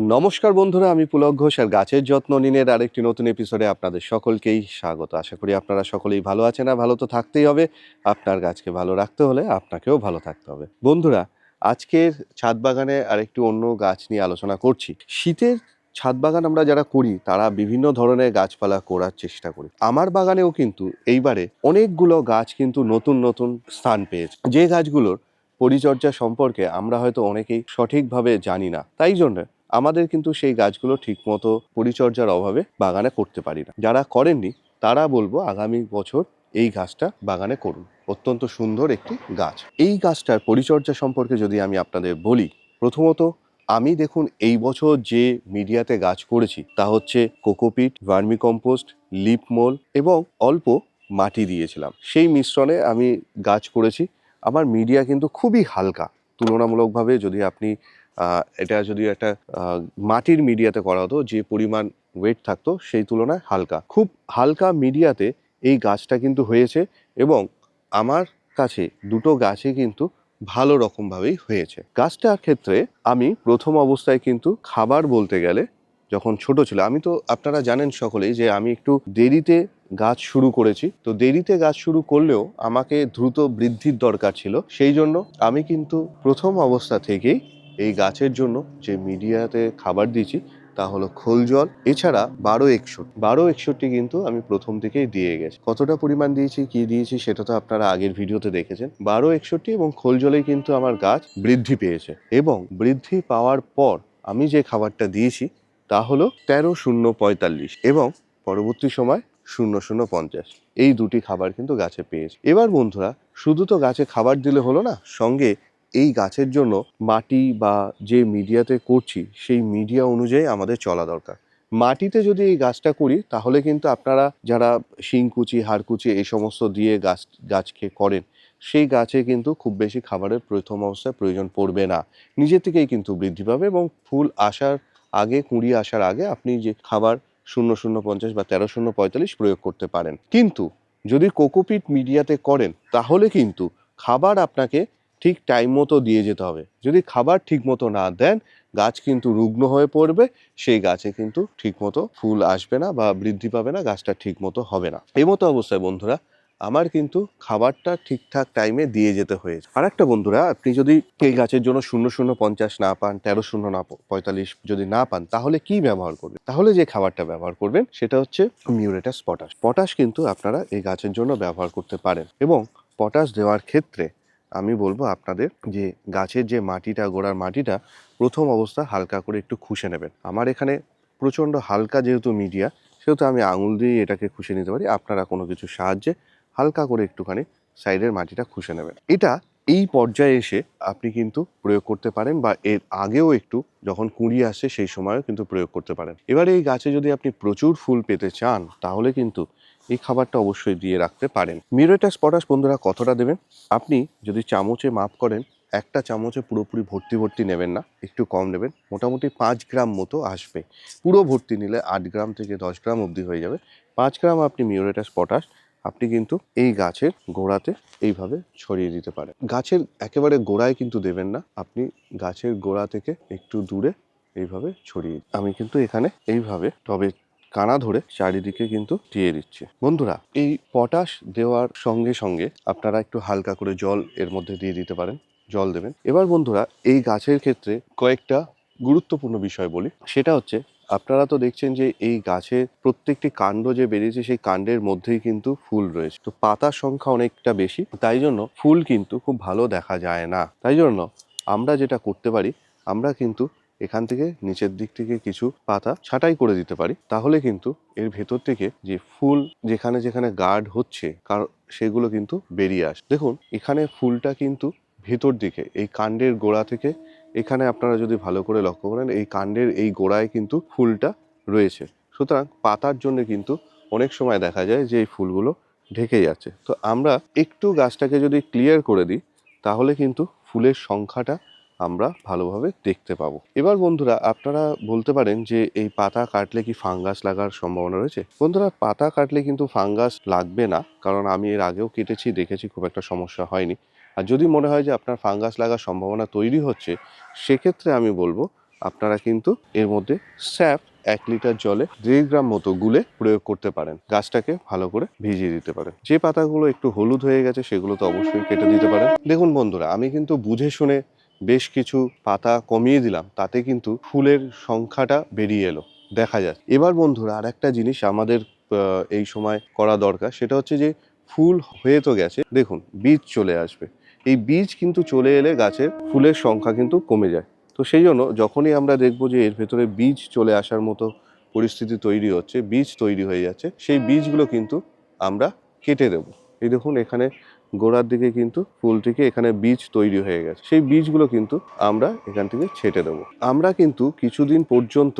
নমস্কার বন্ধুরা, আমি পুলক ঘোষ আর গাছের যত্ন নিনের আরেকটি নতুন এপিসোডে আপনাদের সকলকেই স্বাগত। আশা করি আপনারা সকলেই ভালো আছেন আর ভালো তো থাকতেই হবে। আপনার গাছকে ভালো রাখতে হলে আপনাকেও ভালো থাকতে হবে। বন্ধুরা, আজকের ছাদ বাগানে আরেকটু অন্য গাছ নিয়ে আলোচনা করছি। শীতের ছাদ বাগান আমরা যারা করি, তারা বিভিন্ন ধরনের গাছপালা করার চেষ্টা করি। আমার বাগানেও কিন্তু এইবারে অনেকগুলো গাছ কিন্তু নতুন নতুন স্থান পেয়েছে। যে গাছগুলোর পরিচর্যা সম্পর্কে আমরা হয়তো অনেকেই সঠিকভাবে জানি না। তাই জন্য আমাদের কিন্তু সেই গাছগুলো ঠিকমতো পরিচর্যার অভাবে বাগানে করতে পারি না। যারা করেননি, তারা বলব আগামী বছর এই গাছটা বাগানে করুন। অত্যন্ত সুন্দর একটি গাছ। এই গাছটার পরিচর্যা সম্পর্কে যদি আমি আপনাদের বলি, প্রথমত আমি দেখুন এই বছর যে মিডিয়াতে গাছ করেছি, তা হচ্ছে কোকোপিট, ভার্মিকম্পোস্ট লিপমোল এবং অল্প মাটি দিয়েছিলাম। সেই মিশ্রণে আমি গাছ করেছি। আমার মিডিয়া কিন্তু খুবই হালকা। তুলনামূলকভাবে যদি আপনি এটা যদি একটা মাটির মিডিয়াতে করা হতো, যে পরিমাণ ওয়েট থাকতো সেই তুলনায় হালকা। খুব হালকা মিডিয়াতে এই গাছটা কিন্তু হয়েছে এবং আমার কাছে দুটো গাছে কিন্তু ভালো রকমভাবেই হয়েছে। গাছটার ক্ষেত্রে আমি প্রথম অবস্থায় কিন্তু খাবার বলতে গেলে যখন ছোট ছিল আমি তো আপনারা জানেন সকলেই যে আমি একটু দেরিতে গাছ শুরু করেছি। তো দেরিতে গাছ শুরু করলেও আমাকে দ্রুত বৃদ্ধির দরকার ছিল। সেই জন্য আমি কিন্তু প্রথম অবস্থা থেকেই এই গাছের জন্য যে মিডিয়াতে খাবার দিয়েছি, তা হলো খোল জল, এছাড়া বারো একষট্টি। বারো একষট্টি কিন্তু আমি প্রথম থেকেই দিয়ে গেছি। কতটা পরিমাণ দিয়েছি, কি দিয়েছি, সেটা তো আপনারা আগের ভিডিওতে দেখেছেন। বারো একষট্টি এবং খোল জলেই কিন্তু আমার গাছ বৃদ্ধি পেয়েছে এবং বৃদ্ধি পাওয়ার পর আমি যে খাবারটা দিয়েছি, তা হলো তেরো শূন্য পঁয়তাল্লিশ এবং পরবর্তী সময় শূন্য শূন্য পঞ্চাশ। এই দুটি খাবার কিন্তু গাছে পেয়েছে। এবার বন্ধুরা, শুধু তো গাছে খাবার দিলে হলো না, সঙ্গে এই গাছের জন্য মাটি বা যে মিডিয়াতে করছি, সেই মিডিয়া অনুযায়ী আমাদের চলা দরকার। মাটিতে যদি এই গাছটা করি, তাহলে কিন্তু আপনারা যারা শিংকুচি, হাড়কুচি এই সমস্ত দিয়ে গাছ গাছকে করেন, সেই গাছে কিন্তু খুব বেশি খাবারের প্রথম অবস্থায় প্রয়োজন পড়বে না। নিজে থেকেই কিন্তু বৃদ্ধি পাবে এবং ফুল আসার আগে, কুঁড়ি আসার আগে আপনি যে খাবার শূন্য শূন্য পঞ্চাশ বা তেরো শূন্য পঁয়তাল্লিশ প্রয়োগ করতে পারেন। কিন্তু যদি কোকোপিট মিডিয়াতে করেন, তাহলে কিন্তু খাবার আপনাকে ঠিক টাইম মতো দিয়ে যেতে হবে। যদি খাবার ঠিক মতো না দেন, গাছ কিন্তু রুগ্ন হয়ে পড়বে, সেই গাছে কিন্তু ঠিক মতো ফুল আসবে না বা বৃদ্ধি পাবে না, গাছটা ঠিক মতো হবে না। এই মতো অবস্থায় বন্ধুরা, আমার কিন্তু খাবারটা ঠিকঠাক টাইমে দিয়ে যেতে হয়েছে। আর একটা বন্ধুরা, আপনি যদি এই গাছের জন্য শূন্য শূন্য পঞ্চাশ না পান, তেরো শূন্য না পঁয়তাল্লিশ যদি না পান, তাহলে কি ব্যবহার করবেন? তাহলে যে খাবারটা ব্যবহার করবেন, সেটা হচ্ছে মিউরেটাস পটাশ। পটাশ কিন্তু আপনারা এই গাছের জন্য ব্যবহার করতে পারেন এবং পটাশ দেওয়ার ক্ষেত্রে আমি বলব আপনাদের যে গাছের যে মাটিটা, গোড়ার মাটিটা, প্রথম অবস্থা হালকা করে একটু খুশে নেবেন। আমার এখানে প্রচণ্ড হালকা যেহেতু মিডিয়া সেহেতু আমি আঙুল দিয়ে এটাকে খুশে নিতে পারি। আপনারা কোনো কিছু সাহায্যে হালকা করে একটুখানি সাইডের মাটিটা খুশে নেবেন। এটা এই পর্যায়ে এসে আপনি কিন্তু প্রয়োগ করতে পারেন বা এর আগেও একটু যখন কুঁড়ি আসে সেই সময়ও কিন্তু প্রয়োগ করতে পারেন। এবারে এই গাছে যদি আপনি প্রচুর ফুল পেতে চান, তাহলে কিন্তু এই খাবারটা অবশ্যই দিয়ে রাখতে পারেন। মিউরেটাস পটাশ বন্ধুরা কতটা দেবেন? আপনি যদি চামচে মাপ করেন, একটা চামচে পুরোপুরি ভর্তি ভর্তি নেবেন না, একটু কম নেবেন, মোটামুটি পাঁচ গ্রাম মতো আসবে। পুরো ভর্তি নিলে আট গ্রাম থেকে দশ গ্রাম অবধি হয়ে যাবে। পাঁচ গ্রাম আপনি মিউরেটাস পটাশ, আপনি কিন্তু এই গাছের গোড়াতে এইভাবে ছড়িয়ে দিতে পারেন। গাছের একেবারে গোড়ায় কিন্তু দেবেন না, আপনি গাছের গোড়া থেকে একটু দূরে এইভাবে ছড়িয়ে আমি কিন্তু এখানে এইভাবে টবে কানা ধরে চারিদিকে কিন্তু দিয়ে দিচ্ছে। বন্ধুরা, এই পটাশ দেওয়ার সঙ্গে সঙ্গে আপনারা একটু হালকা করে জল এর মধ্যে দিয়ে দিতে পারেন, জল দেবেন। এবার বন্ধুরা, এই গাছের ক্ষেত্রে কয়েকটা গুরুত্বপূর্ণ বিষয় বলি। সেটা হচ্ছে, আপনারা তো দেখছেন যে এই গাছের প্রত্যেকটি কাণ্ড যে বেরিয়েছে, সেই কাণ্ডের মধ্যেই কিন্তু ফুল রয়েছে। তো পাতার সংখ্যা অনেকটা বেশি, তাই জন্য ফুল কিন্তু খুব ভালো দেখা যায় না। তাই জন্য আমরা যেটা করতে পারি, আমরা কিন্তু এখান থেকে নিচের দিক থেকে কিছু পাতা ছাঁটাই করে দিতে পারি। তাহলে কিন্তু এর ভেতর থেকে যে ফুল যেখানে যেখানে গার্ড হচ্ছে, কার, সেগুলো কিন্তু বেরিয়ে আসে। দেখুন, এখানে ফুলটা কিন্তু ভেতর দিকে, এই কাণ্ডের গোড়া থেকে এখানে আপনারা যদি ভালো করে লক্ষ্য করেন, এই কাণ্ডের এই গোড়ায় কিন্তু ফুলটা রয়েছে। সুতরাং পাতার জন্য কিন্তু অনেক সময় দেখা যায় যে এই ফুলগুলো ঢেকে যাচ্ছে। তো আমরা একটু গাছটাকে যদি ক্লিয়ার করে দিই, তাহলে কিন্তু ফুলের সংখ্যাটা আমরা ভালোভাবে দেখতে পাবো। এবার বন্ধুরা, আপনারা বলতে পারেন যে এই পাতা কাটলে কি ফাঙ্গাস লাগার সম্ভাবনা রয়েছে? বন্ধুরা, পাতা কাটলে কিন্তু ফাঙ্গাস লাগবে না, কারণ আমি এর আগেও কেটেছি, দেখেছি, খুব একটা সমস্যা হয়নি। আর যদি মনে হয় যে আপনার ফাঙ্গাস লাগার সম্ভাবনা তৈরি হচ্ছে, সেক্ষেত্রে আমি বলব, আপনারা কিন্তু এর মধ্যে স্যাপ এক লিটার জলে দেড় গ্রাম মতো গুলে প্রয়োগ করতে পারেন। গাছটাকে ভালো করে ভিজিয়ে দিতে পারেন। যে পাতাগুলো একটু হলুদ হয়ে গেছে, সেগুলো তো অবশ্যই কেটে দিতে পারেন। দেখুন বন্ধুরা, আমি কিন্তু বুঝে শুনে বেশ কিছু পাতা কমিয়ে দিলাম, তাতে কিন্তু ফুলের সংখ্যাটা বেরিয়ে এলো। দেখা যায় এবার বন্ধুরা আর একটা জিনিস আমাদের এই সময় করা দরকার, সেটা হচ্ছে যে ফুল হয়ে তো গেছে, দেখুন, বীজ চলে আসবে। এই বীজ কিন্তু চলে এলে গাছের ফুলের সংখ্যা কিন্তু কমে যায়। তো সেই জন্য যখনই আমরা দেখব যে এর ভেতরে বীজ চলে আসার মতো পরিস্থিতি তৈরি হচ্ছে, বীজ তৈরি হয়ে যাচ্ছে, সেই বীজগুলো কিন্তু আমরা কেটে দেব। এই দেখুন, এখানে গোড়ার দিকে কিন্তু ফুলটিকে এখানে বীজ তৈরি হয়ে গেছে। সেই বীজগুলো কিন্তু আমরা এখান থেকে ছেটে দেবো। আমরা কিন্তু কিছুদিন পর্যন্ত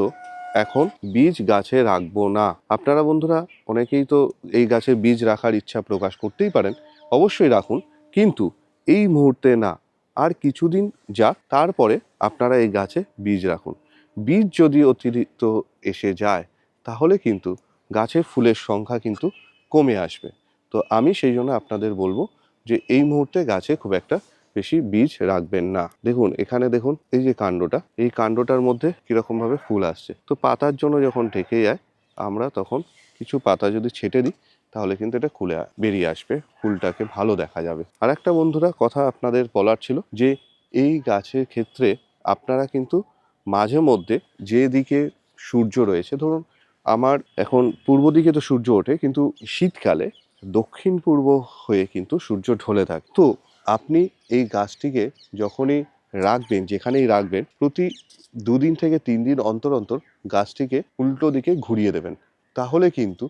এখন বীজ গাছে রাখব না। আপনারা বন্ধুরা, অনেকেই তো এই গাছে বীজ রাখার ইচ্ছা প্রকাশ করতেই পারেন, অবশ্যই রাখুন। কিন্তু এই মুহূর্তে না, আর কিছুদিন যাক, তারপরে আপনারা এই গাছে বীজ রাখুন। বীজ যদি অতিরিক্ত এসে যায়, তাহলে কিন্তু গাছে ফুলের সংখ্যা কিন্তু কমে আসবে। তো আমি সেই জন্য আপনাদের বলব যে এই মুহূর্তে গাছে খুব একটা বেশি বীজ রাখবেন না। দেখুন, এখানে দেখুন, এই যে কাণ্ডটা, এই কাণ্ডটার মধ্যে কীরকম ভাবে ফুল আসছে। তো পাতার জন্য যখন ঢেকে যায়, আমরা তখন কিছু পাতা যদি ছেটে দিই, তাহলে কিন্তু এটা খুলে বেরিয়ে আসবে, ফুলটাকে ভালো দেখা যাবে। আর একটা বন্ধুরা কথা আপনাদের বলার ছিল যে এই গাছের ক্ষেত্রে আপনারা কিন্তু মাঝে মধ্যে যে দিকে সূর্য রয়েছে, ধরুন, আমার এখন পূর্ব দিকে তো সূর্য ওঠে, কিন্তু শীতকালে দক্ষিণ পূর্ব হয়ে কিন্তু সূর্য ঢলে থাকে। তো আপনি এই গাছটিকে যখনই রাখবেন, যেখানেই রাখবেন, প্রতি দুদিন থেকে তিন দিন অন্তর অন্তর গাছটিকে উল্টো দিকে ঘুরিয়ে দেবেন। তাহলে কিন্তু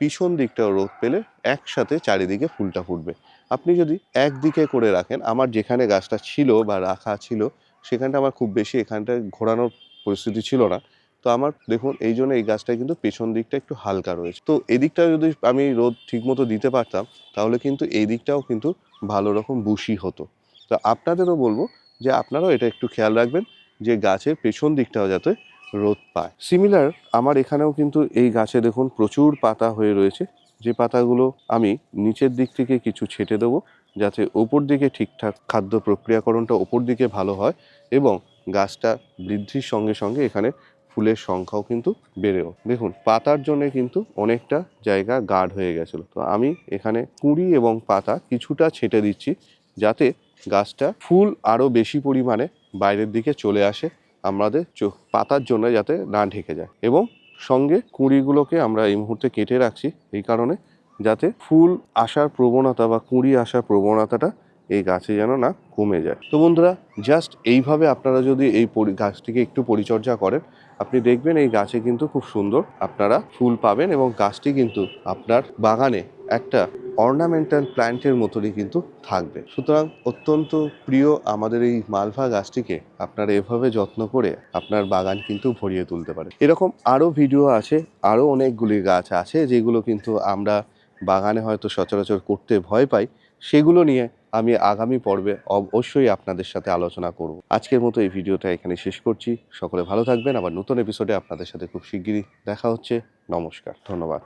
পিছন দিকটা রোদ পেলে একসাথে চারিদিকে ফুলটা ফুটবে। আপনি যদি একদিকে করে রাখেন, আমার যেখানে গাছটা ছিল বা রাখা ছিল, সেখানটা আমার খুব বেশি এখানটা ঘোরানোর পরিস্থিতি ছিল না। তো আমার দেখুন, এই জন্য এই গাছটা কিন্তু পেছন দিকটা একটু হালকা রয়েছে। তো এদিকটা যদি আমি রোদ ঠিকমতো দিতে পারতাম, তাহলে কিন্তু এই দিকটাও কিন্তু ভালো রকম বুশি হতো। তো আপনাদেরও বলব যে আপনারাও এটা একটু খেয়াল রাখবেন যে গাছের পেছন দিকটাও যাতে রোদ পায়। সিমিলার আমার এখানেও কিন্তু এই গাছে দেখুন প্রচুর পাতা হয়ে রয়েছে। যে পাতাগুলো আমি নিচের দিক থেকে কিছু ছেটে দেবো, যাতে ওপর দিকে ঠিকঠাক খাদ্য প্রক্রিয়াকরণটা ওপর দিকে ভালো হয় এবং গাছটা বৃদ্ধির সঙ্গে সঙ্গে এখানে ফুলের সংখ্যাও কিন্তু বেড়েও। দেখুন, পাতার জন্য কিন্তু অনেকটা জায়গা গাঢ় হয়ে গেছিল। তো আমি এখানে কুঁড়ি এবং পাতা কিছুটা ছেটে দিচ্ছি যাতে গাছটা ফুল আরও বেশি পরিমাণে বাইরের দিকে চলে আসে আমাদের চোখ পাতার জন্য যাতে না ঢেকে যায়। এবং সঙ্গে কুঁড়িগুলোকে আমরা এই মুহূর্তে কেটে রাখছি এই কারণে যাতে ফুল আসার প্রবণতা বা কুঁড়ি আসার প্রবণতাটা এই গাছে যেন না কমে যায়। তো বন্ধুরা জাস্ট এইভাবে আপনারা যদি এই গাছটিকে একটু পরিচর্যা করেন আপনি দেখবেন এই গাছে কিন্তু খুব সুন্দর আপনারা ফুল পাবেন এবং গাছটি কিন্তু আপনার বাগানে একটা অর্নামেন্টাল প্ল্যান্টের মতনই কিন্তু থাকবে। সুতরাং অত্যন্ত প্রিয় আমাদের এই মালভা গাছটিকে আপনারা এভাবে যত্ন করে আপনার বাগান কিন্তু ভরিয়ে তুলতে পারে এরকম আরও ভিডিও আছে, আরও অনেকগুলি গাছ আছে যেগুলো কিন্তু আমরা বাগানে হয়তো সচরাচর করতে ভয় পাই। সেগুলো নিয়ে আমি আগামী পর্বে অবশ্যই আপনাদের সাথে আলোচনা করব। আজকের মতো এই ভিডিওটা এখানে শেষ করছি। সকলে ভালো থাকবেন। আবার নতুন এপিসোডে আপনাদের সাথে খুব শিগগিরই দেখা হচ্ছে। নমস্কার। ধন্যবাদ।